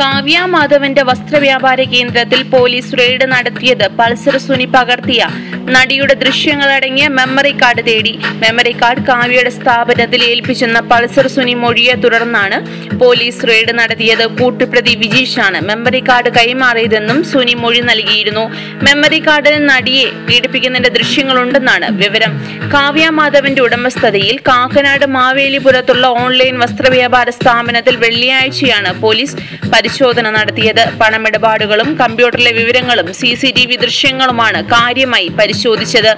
കാവ്യ മാധവന്റെ വസ്ത്രവ്യാപാര കേന്ദ്രത്തിൽ പോലീസ് റെയ്ഡ് നടത്തിയത് പൾസർ സുനി പകർത്തിയ. നടിയുടെ ദൃശ്യങ്ങളടങ്ങിയ മെമ്മറി കാർഡ് തേടി. മെമ്മറി കാർഡ് കാവ്യയുടെ സ്ഥാപനത്തിൽ ഏൽപ്പിച്ചെന്ന പൾസർ സുനി മൊഴിയെ തുടർന്നാണ് പോലീസ് റെയ്ഡ് നടത്തിയത്. കൂട്ടുപ്രതി വിജീഷാണ് മെമ്മറി കാർഡ് കൈമാറിയതെന്നും സുനി മൊഴി നൽകിയിരുന്നു. മെമ്മറി കാർഡിൽ നടിയെ പീഡിപ്പിക്കുന്നതിന്റെ ദൃശ്യങ്ങളുണ്ടെന്നാണ് വിവരം. കാവ്യ മാധവന്റെ ഉടമസ്ഥതയിൽ കാക്കനാട് മാവേലിപുരത്തുള്ള ഓൺലൈൻ വസ്ത്രവ്യാപാര സ്ഥാപനത്തിൽ വെള്ളിയാഴ്ചയാണ് പോലീസ് പരിശോധന നടത്തിയത്. പണമിടപാടുകളും കമ്പ്യൂട്ടറിലെ വിവരങ്ങളും സി ദൃശ്യങ്ങളുമാണ് കാര്യമായി പരിശോധിച്ചത്.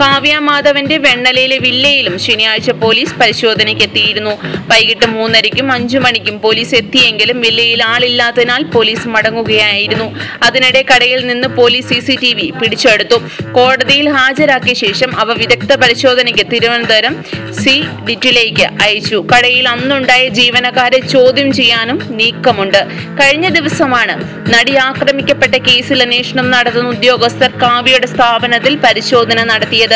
കാവ്യ മാധവന്റെ വെണ്ണലയിലെ വില്ലയിലും ശനിയാഴ്ച പോലീസ് പരിശോധനയ്ക്ക് എത്തിയിരുന്നു വൈകിട്ട് മൂന്നരയ്ക്കും അഞ്ചു മണിക്കും പോലീസ് എത്തിയെങ്കിലും വില്ലയിൽ ആളില്ലാത്തതിനാൽ പോലീസ് മടങ്ങുകയായിരുന്നു. അതിനിടെ കടയിൽ നിന്ന് police C C T V പിടിച്ചെടുത്തു. കോടതിയിൽ ഹാജരാക്കിയ ശേഷം അവ വിദഗ്ധ പരിശോധനയ്ക്ക് തിരുവനന്തപുരം സി ഡിറ്റിലേക്ക് അയച്ചു. കടയിൽ അന്നുണ്ടായ ജീവനക്കാരെ ചോദ്യം ചെയ്യാനും നീക്കമുണ്ട്. കഴിഞ്ഞ ദിവസമാണ് നടി ആക്രമിക്കപ്പെട്ട കേസിൽ അന്വേഷണം നടത്തുന്ന ഉദ്യോഗസ്ഥർ കാവ്യയുടെ സ്ഥാപനത്തിൽ പരിശോധന നടത്തിയത്.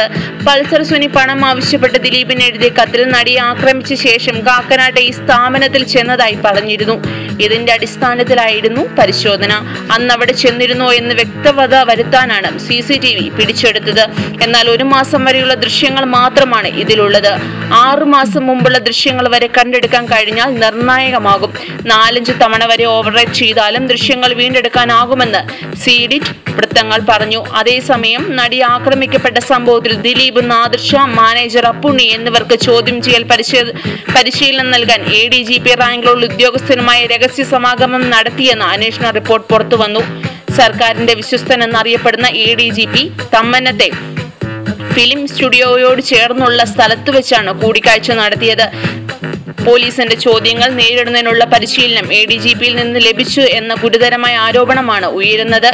പൾസർ സുനി പണം ആവശ്യപ്പെട്ട് ദിലീപിന് എഴുതിയ കത്തിൽ നടിയെ ആക്രമിച്ച ശേഷം കാക്കനാട്ടെ ഈ സ്ഥാപനത്തിൽ ചെന്നതായി പറഞ്ഞിരുന്നു. ഇതിന്റെ അടിസ്ഥാനത്തിലായിരുന്നു പരിശോധന. അന്ന് അവിടെ ചെന്നിരുന്നോ എന്ന് വ്യക്തത വരുത്താനാണ് സി സി ടി വി പിടിച്ചെടുത്തത്. എന്നാൽ ഒരു മാസം വരെയുള്ള ദൃശ്യങ്ങൾ മാത്രമാണ് ഇതിലുള്ളത്. ആറു മാസം മുമ്പുള്ള ദൃശ്യങ്ങൾ വരെ കണ്ടെടുക്കാൻ കഴിഞ്ഞാൽ നിർണായകമാകും. നാലഞ്ച് തവണ വരെ ഓവർറൈറ്റ് ചെയ്താലും ദൃശ്യങ്ങൾ വീണ്ടെടുക്കാനാകുമെന്ന് സി ഡിറ്റ് വൃത്തങ്ങൾ പറഞ്ഞു. അതേസമയം നടി ആക്രമിക്കപ്പെട്ട സംഭവത്തിൽ ദിലീപ് നാദിർഷ മാനേജർ അപ്പുണ്ണി എന്നിവർക്ക് ചോദ്യം ചെയ്യൽ പരിശീ- പരിശീലനം നൽകാൻ എ ഡി ജി പി റാങ്കിലുള്ള ഉദ്യോഗസ്ഥനുമായി രഹസ്യ സമാഗമം നടത്തിയെന്ന് അന്വേഷണ റിപ്പോർട്ട് പുറത്തുവന്നു സർക്കാരിന്റെ വിശ്വസ്തൻ എന്നറിയപ്പെടുന്ന എ ഡി ജി പി തമ്മന്നത്തെ ഫിലിം സ്റ്റുഡിയോയോട് ചേർന്നുള്ള സ്ഥലത്ത് വെച്ചാണ് കൂടിക്കാഴ്ച നടത്തിയത്. പോലീസിന്റെ ചോദ്യങ്ങൾ നേരിടുന്നതിനുള്ള പരിശീലനം എ ഡി ജി പിയിൽ നിന്ന് ലഭിച്ചു എന്ന ഗുരുതരമായ ആരോപണമാണ് ഉയരുന്നത്.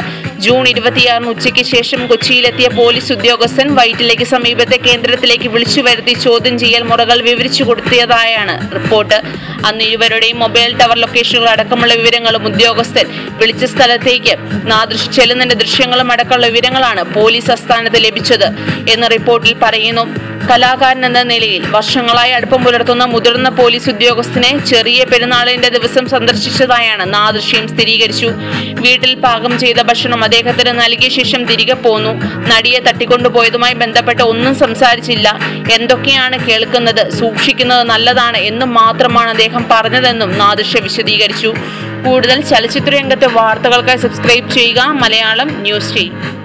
ജൂൺ ഇരുപത്തിയാറിന് ഉച്ചയ്ക്ക് ശേഷം കൊച്ചിയിലെത്തിയ പോലീസ് ഉദ്യോഗസ്ഥൻ വൈറ്റിലേക്ക് സമീപത്തെ കേന്ദ്രത്തിലേക്ക് വിളിച്ചു വരുത്തി ചോദ്യം ചെയ്യൽ മുറകൾ വിവരിച്ചു കൊടുത്തിയതായാണ് റിപ്പോർട്ട്. അന്ന് ഇരുവരുടെയും മൊബൈൽ ടവർ ലൊക്കേഷനുകൾ അടക്കമുള്ള വിവരങ്ങളും ഉദ്യോഗസ്ഥൻ വിളിച്ച സ്ഥലത്തേക്ക് നാദൃശ് ചെല്ലുന്നതിന്റെ ദൃശ്യങ്ങളും അടക്കമുള്ള വിവരങ്ങളാണ് പോലീസ് ആസ്ഥാനത്ത് ലഭിച്ചത് എന്ന് റിപ്പോർട്ടിൽ പറയുന്നു. കലാകാരൻ എന്ന നിലയിൽ വർഷങ്ങളായി അടുപ്പം പുലർത്തുന്ന മുതിർന്ന പോലീസ് ഉദ്യോഗസ്ഥനെ ചെറിയ പെരുന്നാളിന്റെ ദിവസം സന്ദർശിച്ചതായാണ് നാദൃശ്യം സ്ഥിരീകരിച്ചു. വീട്ടിൽ പാകം ചെയ്ത ഭക്ഷണം അദ്ദേഹത്തിന് നൽകിയ ശേഷം തിരികെ പോന്നു. നടിയെ തട്ടിക്കൊണ്ടുപോയതുമായി ബന്ധപ്പെട്ട് ഒന്നും സംസാരിച്ചില്ല. എന്തൊക്കെയാണ് കേൾക്കുന്നത്? സൂക്ഷിക്കുന്നത് നല്ലതാണ് എന്നും മാത്രമാണ് അദ്ദേഹം പറഞ്ഞതെന്നും നാദൃശ്യ വിശദീകരിച്ചു. കൂടുതൽ ചലച്ചിത്ര രംഗത്തെ വാർത്തകൾക്കായി സബ്സ്ക്രൈബ് ചെയ്യുക മലയാളം ന്യൂസ് ചെയ്യും